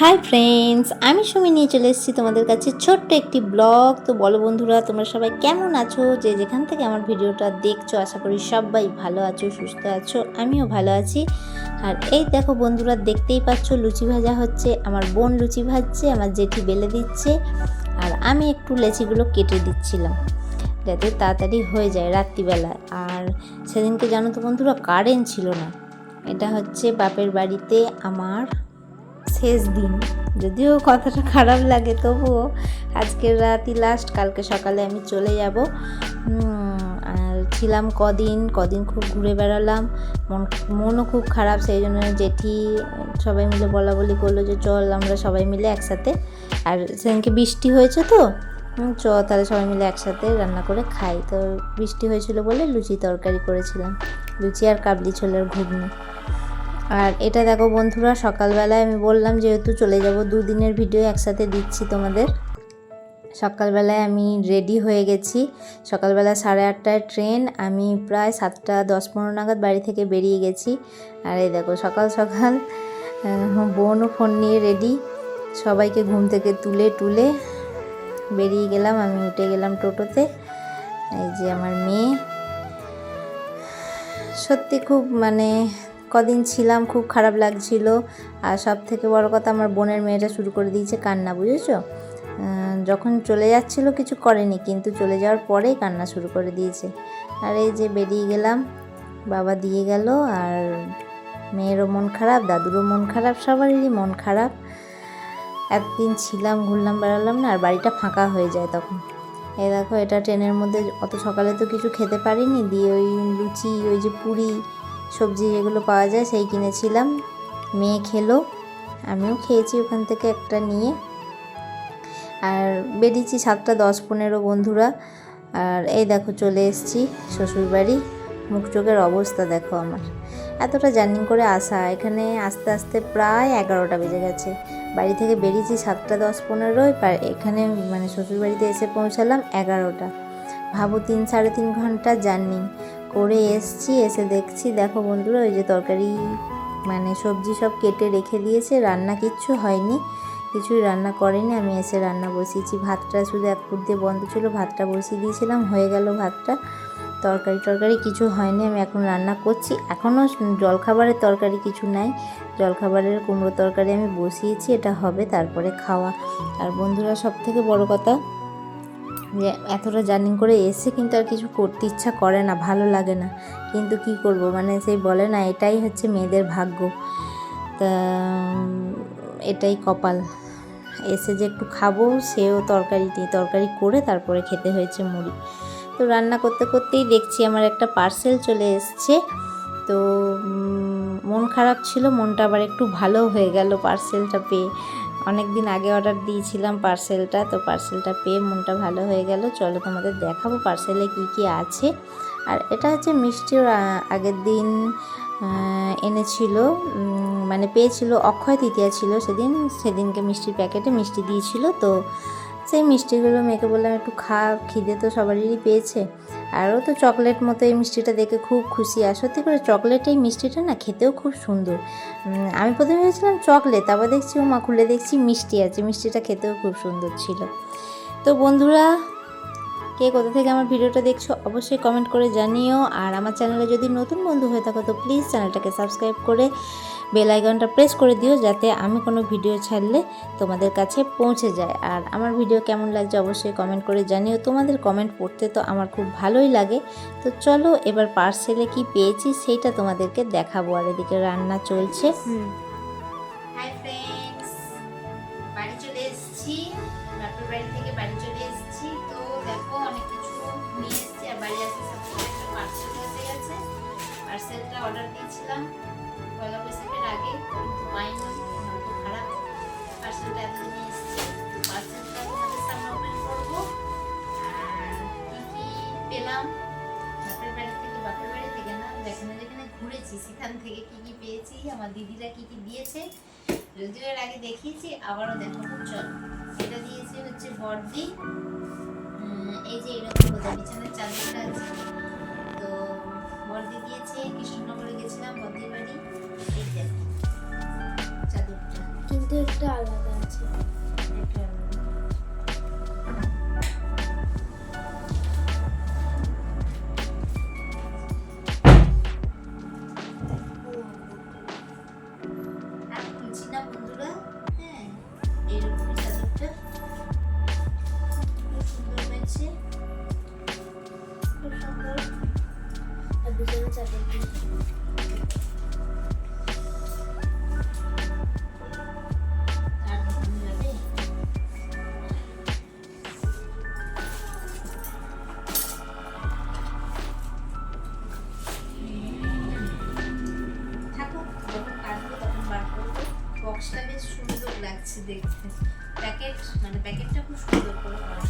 Hi friends আমি সুমি নিয়ে চলে এসেছি তোমাদের কাছে ছোট্ট একটি ব্লগ। তো বলো বন্ধুরা, তোমরা সবাই কেমন আছো? যে যেখান থেকে আমার ভিডিওটা দেখছ, আশা করি সবাই ভালো আছো, সুস্থ আছো, আমিও ভালো আছি। আর এই দেখো বন্ধুরা, দেখতেই পাচ্ছ লুচি ভাজা হচ্ছে। আমার বোন লুচি ভাজছে, আমার জেঠি বেলে দিচ্ছে, আর আমি একটু লেচিগুলো কেটে দিচ্ছিলাম, যাতে তাড়াতাড়ি হয়ে যায় রাত্রিবেলায় আর সেদিনকে জানো তো বন্ধুরা কারেন্ট ছিল না। এটা হচ্ছে বাপের বাড়িতে আমার শেষ দিন। যদিও কথাটা খারাপ লাগে, তবুও আজকের রাতই লাস্ট কালকে সকালে আমি চলে যাব। আর ছিলাম কদিন কদিন খুব ঘুরে বেড়ালাম। মন, মনও খুব খারাপ, সেই জন্য জেঠি সবাই মিলে বলা বলি করল যে, চল আমরা সবাই মিলে একসাথে। আর সেদিনকে বৃষ্টি হয়েছে তো চ, তাহলে সবাই মিলে একসাথে রান্না করে খাই। তো বৃষ্টি হয়েছিল বলে লুচি তরকারি করেছিলাম। লুচি আর কাবলি ছোলার ঘুগনি। আর এটা দেখো বন্ধুরা, সকালবেলায় আমি বললাম যেহেতু চলে যাব, দুদিনের ভিডিও একসাথে দিচ্ছি তোমাদের। সকালবেলায় আমি রেডি হয়ে গেছি। সকালবেলা সাড়ে আটটায় ট্রেন আমি প্রায় সাতটা, দশ পনেরো নাগাদ বাড়ি থেকে বেরিয়ে গেছি। আর এই দেখো, সকাল সকাল বোনও ফোন নিয়ে রেডি সবাইকে ঘুম থেকে তুলে টুলে বেরিয়ে গেলাম। আমি উঠে গেলাম টোটোতে। এই যে আমার মেয়ে। সত্যি খুব মানে কদিন ছিলাম, খুব খারাপ লাগছিল। আর সব থেকে বড় কথা, আমার বোনের মেয়েটা শুরু করে দিয়েছে কান্না, বুঝেছ? যখন চলে যাচ্ছিল, কিছু করেনি, কিন্তু চলে যাওয়ার পরেই কান্না শুরু করে দিয়েছে। আর এই যে বেরিয়ে গেলাম, বাবা দিয়ে গেল, আর মেয়েরও মন খারাপ, দাদুরও মন খারাপ, সবারই মন খারাপ। একদিন ছিলাম, ঘুরলাম, বেড়ালাম না, আর বাড়িটা ফাঁকা হয়ে যায় তখন। এই দেখো, এটা ট্রেনের মধ্যে, অত সকালে তো কিছু খেতে পারিনি, দিয়ে ওই লুচি, ওই যে পুরি সবজি যেগুলো পাওয়া যায় সেই কিনেছিলাম। মেয়ে খেলো, আমিও খেয়েছি ওখান থেকে একটা নিয়ে। আর বেরিয়েছি সাতটা দশ পনেরো বন্ধুরা। আর এই দেখো চলে এসেছি শ্বশুরবাড়ি। মুখ চোখের অবস্থা দেখো আমার। এতটা জার্নি করে আসা, এখানে আস্তে আস্তে প্রায় এগারোটা বেজে গেছে। বাড়ি থেকে বেরিয়েছি সাতটা দশ পনেরোই এখানে মানে শ্বশুরবাড়িতে এসে পৌঁছালাম এগারোটা। ভাবো তিন সাড়ে তিন ঘণ্টা জার্নি। করে এসছি, এসে দেখছি, দেখো বন্ধুরা, ওই যে তরকারি মানে সবজি সব কেটে রেখে দিয়েছে, রান্না কিচ্ছু হয়নি, কিছুই রান্না করেনি, আমি এসে রান্না বসিয়েছি। ভাতটা শুধু এক ফুট দিয়ে বন্ধ ছিল, ভাতটা বসিয়ে দিয়েছিলাম, হয়ে গেল ভাতটা। তরকারি টরকারি কিছু হয়নি, আমি এখন রান্না করছি। এখনও জলখাবারের তরকারি কিছু নাই, জলখাবারের কুমড়ো তরকারি আমি বসিয়েছি, এটা হবে তারপরে খাওয়া। আর বন্ধুরা সব থেকে বড় কথা যে এতটা জার্নি করে এসে কিন্তু আর কিছু করতে ইচ্ছা করে না, ভালো লাগে না। কিন্তু কি করব? মানে সেই বলে না, এটাই হচ্ছে মেয়েদের ভাগ্য। তা, এটাই কপাল। এসে যে একটু খাব, সেও তরকারি তরকারি করে তারপরে খেতে হয়েছে মুড়ি। তো রান্না করতে করতেই দেখছি আমার একটা পার্সেল চলে এসছে। তো মন খারাপ ছিল, মনটা আবার একটু ভালো হয়ে গেল পার্সেলটা পেয়ে। অনেক দিন আগে অর্ডার দিয়েছিলাম পার্সেলটা তো পার্সেলটা পেয়ে মনটা ভালো হয়ে গেল। চলো তোমাদের দেখাবো পার্সেলে কি কি আছে। আর এটা হচ্ছে মিষ্টি আগের দিন এনেছিল মানে পেয়েছিল, অক্ষয় তৃতীয়া ছিল সেদিন, সেদিনকে মিষ্টির প্যাকেটে মিষ্টি দিয়েছিল। তো সেই মিষ্টিগুলো মেয়েকে বললাম, একটু খা, খিদে তো সবারই পেয়েছে। আরও তো চকলেট মতো এই মিষ্টিটা দেখে খুব খুশি। আর সত্যি করে চকলেট এই মিষ্টিটা না খেতেও খুব সুন্দর। আমি প্রথমে ভেবেছিলাম চকলেট, তারপর দেখছি মা খুলে দেখছি মিষ্টি আছে। মিষ্টিটা খেতেও খুব সুন্দর ছিল। তো বন্ধুরা, কে কোথা থেকে আমার ভিডিওটা দেখছ, অবশ্যই কমেন্ট করে জানিও। আর আমার চ্যানেলে যদি নতুন বন্ধু হয়ে থাকো, তো প্লিজ চ্যানেলটাকে সাবস্ক্রাইব করে বেল আইকনটা প্রেস করে দিও যাতে আমি কোনো ভিডিও ছাড়লে তোমাদের কাছে পৌঁছে যায়। আর আমার ভিডিও কেমন লাগছে অবশ্যই কমেন্ট করে জানিও। তোমাদের কমেন্ট পড়তে তো আমার খুব ভালোই লাগে। তো চলো এবার পার্সেলে কি পেয়েছি সেইটা তোমাদেরকে দেখাবো। আর এদিকে রান্না চলছে। আগে কিন্তু পাইনি আর কি কি পেলাম? থেকে বাড়ি যেখানে যেখানে ঘুরেছি, সেখান থেকে কি কি পেয়েছি, আমার দিদিরা কি কি দিয়েছে, যদিও এর আগে দেখিয়েছি, আবারও চল। দিয়েছে হচ্ছে এই যে এরকম আছে। তো বর্দি দিয়েছে, কৃষ্ণনগরে গেছিলাম বর্দির বাড়ি। কিন্তু একটু আলাদা আছে। দেখতে প্যাকেট মানে প্যাকেটটা খুব সুন্দর করে করা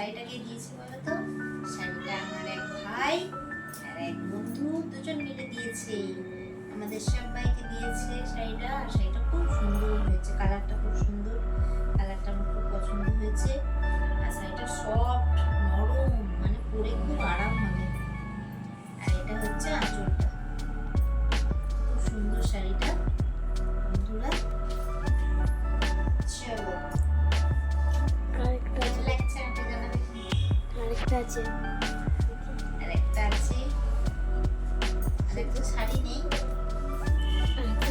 শাড়িটাকে দিয়েছি বলতো? বলো তো শাড়িটা আমার এক ভাই আর এক বন্ধু দুজন মিলে দিয়েছে। আমাদের সব ভাইকে দিয়েছে শাড়িটা আর শাড়িটা খুব সুন্দর হয়েছে। কালারটা খুব সুন্দর, কালারটা আমার খুব পছন্দ হয়েছে।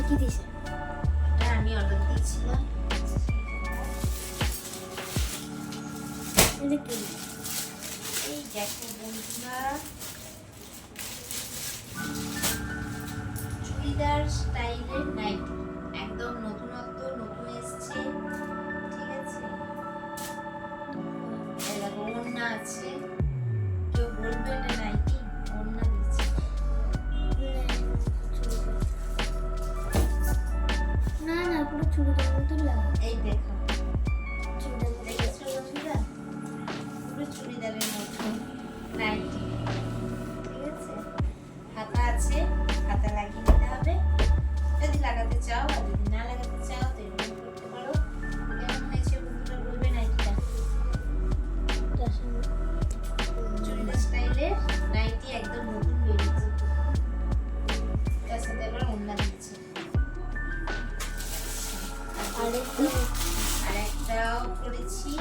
কি দিছে? হ্যাঁ, আমি অর্ডার দিয়েছিলাম এই দেখো চুড়িদার স্টাইলের নাইটি চুড়িটার মতন লাগে এই দেখো। চুড়িদারের মতো। নাইটি ঠিক আছে? হাতা আছে হাতা লাগিয়ে দিতে হবে। যদি লাগাতে চাও আর যদি না লাগাতে চাও তো আরেকটাও করেছি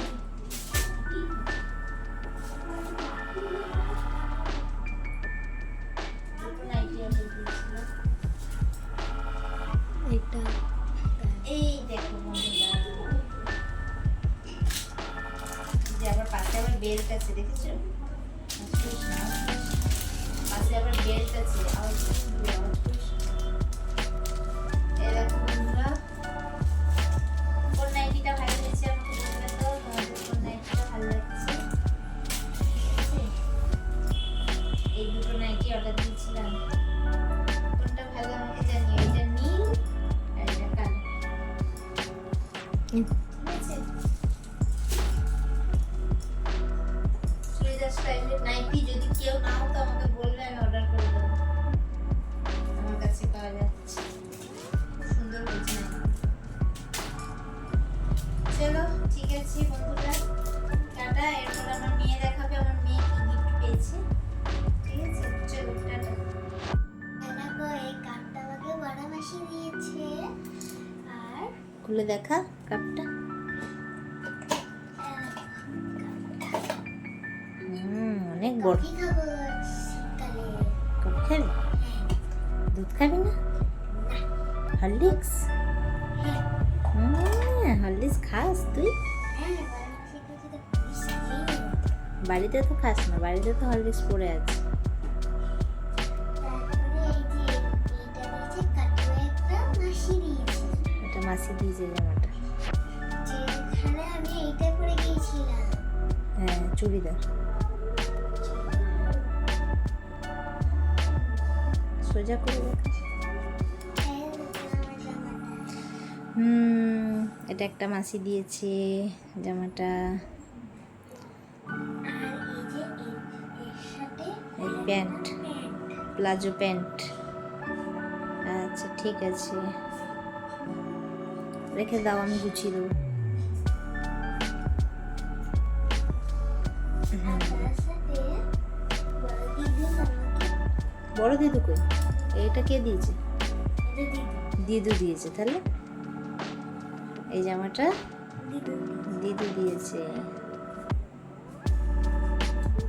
এই দেখো যে আবার পাশে আবার বেল্ট আছে দেখেছ পাশে আবার বেল্ট আছে কেউ না হতো আমাকে বললে আমি অর্ডার করে দেবো। আমার কাছে পাওয়া যাচ্ছে। সুন্দর হয়েছে চলো ঠিক আছে বন্ধুরা। টাটা। এরপর আমার মেয়ে দেখাবে আমার মেয়ে কি গিফট পেয়েছে। ঠিক আছে চলো টাটা। খুলে দেখা কাপটা। তারপর খাবি? দুধ খাবি? না? হরলিক্স? হরলিক্স হ্যাঁ, খাস তুই? বাড়িতে তো খাস না বাড়িতে তো হরলিক্স পড়ে আছে। এটা মাসি দিয়েছে। জামাটা। হ্যাঁ চুড়িদার। সোজা করে হুম, এটা একটা মাসি দিয়েছে জামাটা। এই প্যান্ট, প্লাজো প্যান্ট। আচ্ছা ঠিক আছে। রেখে দাও, আমি গুছিয়ে দেবো। সাথে বড় দিদি কই? এইটা কে দিয়েছে? দিদু দিয়েছে তাহলে? এই জামাটা দিদু দিয়েছে।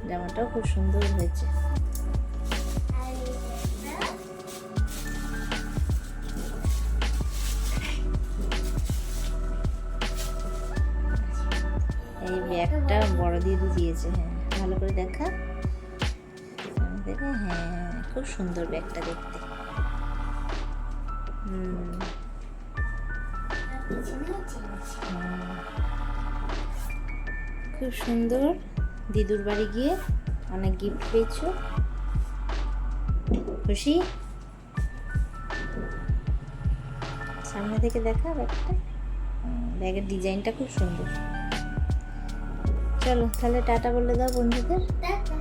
জামাটাও খুব সুন্দর হয়েছে। এই ব্যাগটা বড় দিদু দিয়েছে হ্যাঁ। ভালো করে দেখা। খুব সুন্দর ব্যাগটা দেখতে। খুব সুন্দর। দিদুর বাড়ি গিয়ে অনেক গিফট পেয়েছ। খুশি? সামনে থেকে দেখা ব্যাগটা। ব্যাগের ডিজাইনটা খুব সুন্দর। চলো, তাহলে টাটা বলে দাও বন্ধুদের। টাটা।